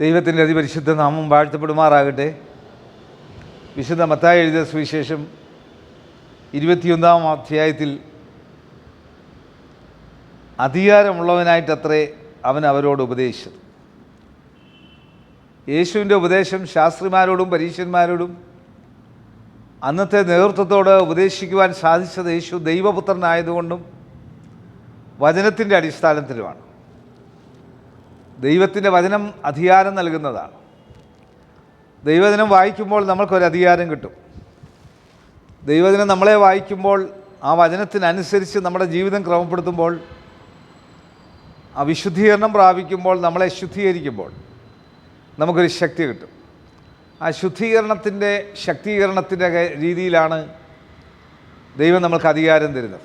ദൈവത്തിന്റെ അതിപരിശുദ്ധ നാമം വാഴ്ത്തപ്പെടുമാറാകട്ടെ. വിശുദ്ധ മത്തായി എഴുതിയ സുവിശേഷം ഇരുപത്തിയൊന്നാം അധ്യായത്തിൽ അധികാരമുള്ളവനായിട്ടത്രേ അവൻ അവരോട് ഉപദേശിച്ചത്. യേശുവിന്റെ ഉപദേശം ശാസ്ത്രിമാരോടും പരീക്ഷന്മാരോടും അന്നത്തെ നേതൃത്വത്തോട് ഉപദേശിക്കുവാൻ സാധിച്ചത് യേശു ദൈവപുത്രനായതുകൊണ്ടും വചനത്തിന്റെ അടിസ്ഥാനത്തിലുമാണ്. ദൈവത്തിന്റെ വചനം അധികാരം നൽകുന്നതാണ്. ദൈവദിനം വായിക്കുമ്പോൾ നമ്മൾക്കൊരു അധികാരം കിട്ടും. ദൈവദിനം നമ്മളെ വായിക്കുമ്പോൾ ആ വചനത്തിനനുസരിച്ച് നമ്മുടെ ജീവിതം ക്രമപ്പെടുത്തുമ്പോൾ ആ വിശുദ്ധീകരണം പ്രാപിക്കുമ്പോൾ നമ്മളെ ശുദ്ധീകരിക്കുമ്പോൾ നമുക്കൊരു ശക്തി കിട്ടും. ആ ശുദ്ധീകരണത്തിന്റെ ശക്തീകരണത്തിന്റെ രീതിയിലാണ് ദൈവം നമ്മൾക്ക് അധികാരം തരുന്നത്.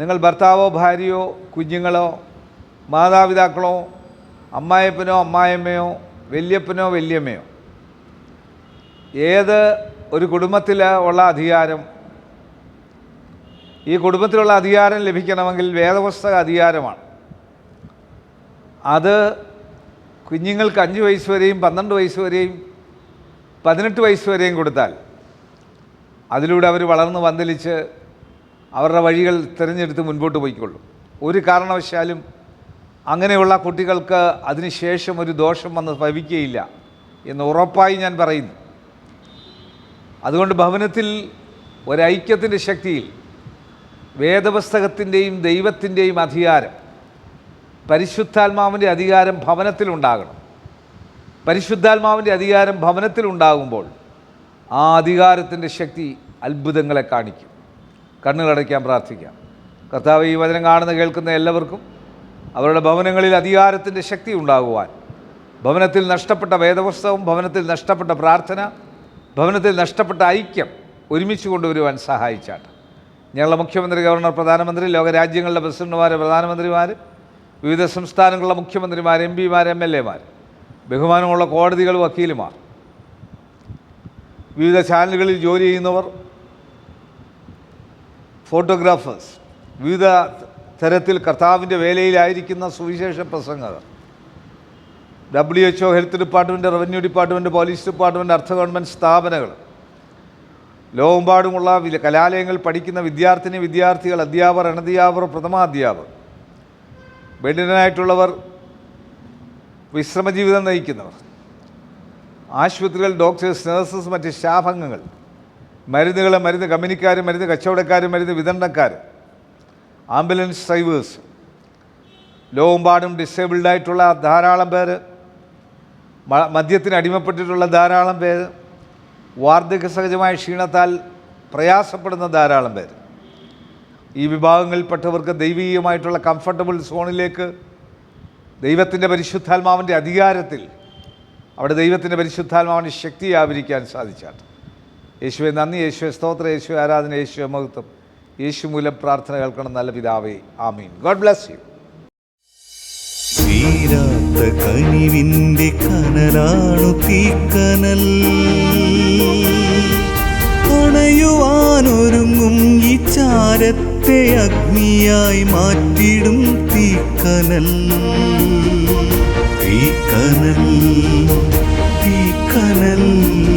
നിങ്ങൾ ഭർത്താവോ ഭാര്യയോ കുഞ്ഞുങ്ങളോ മാതാപിതാക്കളോ അമ്മായപ്പനോ അമ്മായമ്മയോ വല്യപ്പനോ വല്യമ്മയോ. ഏത് ഒരു കുടുംബത്തിൽ ഉള്ള അധികാരം ഈ കുടുംബത്തിലുള്ള അധികാരം ലഭിക്കണമെങ്കിൽ വേദപുസ്തക അധികാരമാണ്. അത് കുഞ്ഞുങ്ങൾക്ക് അഞ്ച് വയസ്സ് വരെയും പന്ത്രണ്ട് വയസ്സ് വരെയും പതിനെട്ട് വയസ്സ് വരെയും കൊടുത്താൽ അതിലൂടെ അവർ വളർന്ന് വന്തലിച്ച് അവരുടെ വഴികൾ തിരഞ്ഞെടുത്ത് മുൻപോട്ട് പോയിക്കൊള്ളും. ഒരു കാരണവശാലും അങ്ങനെയുള്ള കുട്ടികൾക്ക് അതിനുശേഷം ഒരു ദോഷം വന്ന് ഭവിക്കുകയില്ല എന്ന് ഉറപ്പായി ഞാൻ പറയുന്നു. അതുകൊണ്ട് ഭവനത്തിൽ ഒരൈക്യത്തിന്റെ ശക്തിയിൽ വേദപുസ്തകത്തിന്റെയും ദൈവത്തിന്റെയും അധികാരം പരിശുദ്ധാത്മാവിന്റെ അധികാരം ഭവനത്തിലുണ്ടാകണം. പരിശുദ്ധാത്മാവിന്റെ അധികാരം ഭവനത്തിലുണ്ടാകുമ്പോൾ ആ അധികാരത്തിന്റെ ശക്തി അത്ഭുതങ്ങളെ കാണിക്കും. കണ്ണുകളടയ്ക്കാൻ പ്രാർത്ഥിക്കാം. കർത്താവ് ഈ വചനം കാണുന്ന കേൾക്കുന്ന എല്ലാവർക്കും അവരുടെ ഭവനങ്ങളിൽ അധികാരത്തിന്റെ ശക്തി ഉണ്ടാകുവാൻ. ഭവനത്തിൽ നഷ്ടപ്പെട്ട വേദപുസ്തകം ഭവനത്തിൽ നഷ്ടപ്പെട്ട പ്രാർത്ഥന ഭവനത്തിൽ നഷ്ടപ്പെട്ട ഐക്യം ഒരുമിച്ച് കൊണ്ടുവരുവാൻ സഹായിച്ചാട്ട്. ഞങ്ങളുടെ മുഖ്യമന്ത്രി ഗവർണർ പ്രധാനമന്ത്രി ലോകരാജ്യങ്ങളുടെ പ്രസിഡന്റുമാർ പ്രധാനമന്ത്രിമാർ വിവിധ സംസ്ഥാനങ്ങളിലെ മുഖ്യമന്ത്രിമാർ എം പിമാർ എം എൽ എമാർ ബഹുമാനമുള്ള കോടതികൾ വക്കീലുമാർ വിവിധ ചാനലുകളിൽ ജോലി ചെയ്യുന്നവർ ഫോട്ടോഗ്രാഫേഴ്സ് വിവിധ തരത്തിൽ കർത്താവിന്റെ വേലയിലായിരിക്കുന്ന സുവിശേഷ പ്രസംഗകർ W H O health department revenue department police department അർദ്ധ ഗവൺമെന്റ് സ്ഥാപനങ്ങൾ. ലോകമെമ്പാടുമുള്ള കലാലയങ്ങൾ പഠിക്കുന്ന വിദ്യാർത്ഥിനി വിദ്യാർത്ഥികൾ അധ്യാപകർ അനധ്യാപകർ പ്രഥമാധ്യാപകർ ബെഡിനായിട്ടുള്ളവർ വിശ്രമജീവിതം നയിക്കുന്നവർ. ആശുപത്രികൾ ഡോക്ടേഴ്സ് നഴ്സസ് മറ്റ് സ്റ്റാഫ് അംഗങ്ങൾ മരുന്നുകൾ മരുന്ന് കമ്പനിക്കാർ മരുന്ന് കച്ചവടക്കാർ മരുന്ന് വിതരണക്കാർ ആംബുലൻസ് ഡ്രൈവേഴ്സ്. ലോകമ്പാടും ഡിസേബിൾഡ് ആയിട്ടുള്ള ധാരാളം പേര് മദ്യത്തിന് അടിമപ്പെട്ടിട്ടുള്ള ധാരാളം പേര് വാർദ്ധക്യ സഹജമായ ക്ഷീണത്താൽ പ്രയാസപ്പെടുന്ന ധാരാളം പേര്. ഈ വിഭാഗങ്ങളിൽപ്പെട്ടവർക്ക് ദൈവീയമായിട്ടുള്ള കംഫർട്ടബിൾ സോണിലേക്ക് ദൈവത്തിന്റെ പരിശുദ്ധാത്മാവിന്റെ അധികാരത്തിൽ അവിടെ ദൈവത്തിന്റെ പരിശുദ്ധാത്മാവിന്റെ ശക്തി ആവരിക്കാൻ സാധിച്ചാട്ട് യേശുവെ നന്ദി. യേശുവെ സ്തോത്ര. യേശു ആരാധന. യേശുവെ മഹത്വം. യേശു മൂലം പ്രാർത്ഥന കേൾക്കണം നല്ല പിതാവേ. ആമീൻ. ഗോഡ് ബ്ലസ് യു തീരാത്ത കനിവിന്റെ കനലാണു തീക്കനൽ. അണയുവാനൊരുങ്ങും ഈ ചാരത്തെ അഗ്നിയായി മാറ്റിടും തീക്കനൽ. തീക്കനൽ തീക്കനൽ.